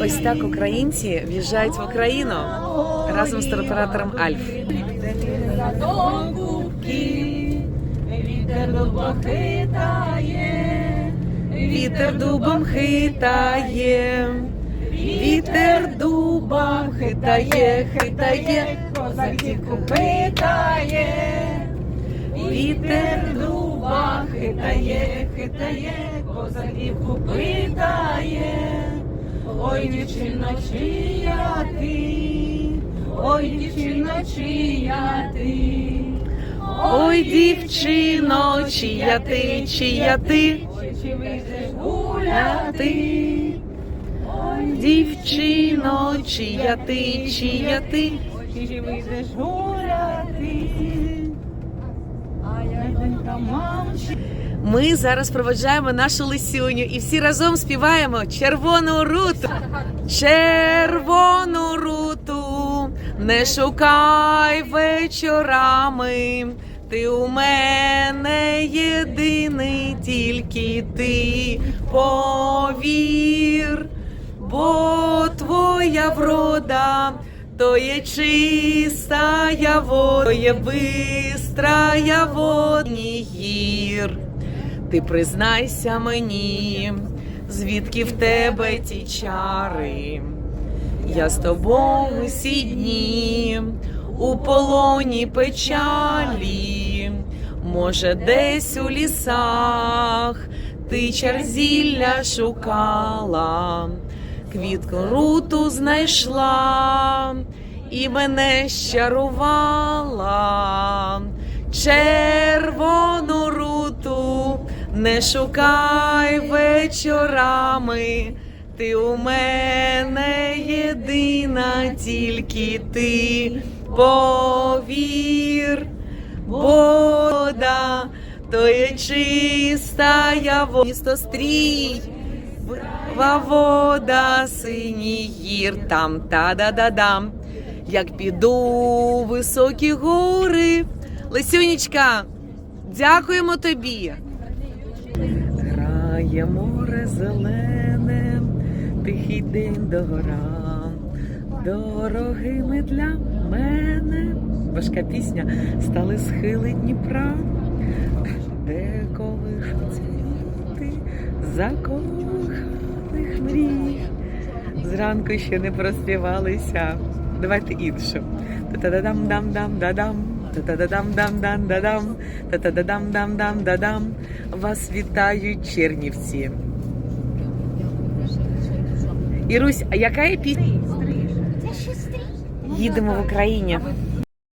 Ось так українці в'їжджають в Україну разом з туроператором Альф. Вітер дубом хитає, Вітер дубом хитає, вітер дубом хитає, хитає, козаківку питає, вітер дуба хитає, хитає, козаківку питає. Ой, дівчино, чия ти, ой, дівчино, чия ти, Ой, дівчино, чия ти, чия ти, Ой, чи вийдеш гуляти, ти, дівчино, чия ти, чия ти. Ой, чи вийдеш гуляти, а я донька мамчі. Ми зараз проведжаємо нашу лисюню і всі разом співаємо червону руту. Червону руту не шукай вечорами. Ти у мене єдиний, тільки ти повір, бо твоя врода то є чистая вода, то є бистрая водні гір. Ти признайся мені, звідки в тебе ті чари. Я з тобою всі дні у полоні печалі, може, десь у лісах ти чарзілля шукала, квітку руту знайшла і мене щарувала. Червону руту не шукай вечорами. Ти у мене єдина, тільки ти повір, вода, то є чистая вода. Стрій, ва вода, синій гір, там та-да-да-дам. Як піду високі гори. Лисюнічка, дякуємо тобі. Грає море зелене, тихий день догора, дорогими для мене. Важка пісня стали схили Дніпра, де колишуться закоханих мрій. Зранку ще не проспівалися. Давайте іншу. Та-та-дам-дам-дам-дадам. Та-та-дам-дам-дам-дадам. Та-та-дам-дам-дам-дадам. Вас вітають чернівці. Ірусь, а яка є пісня? Їдемо в Україні.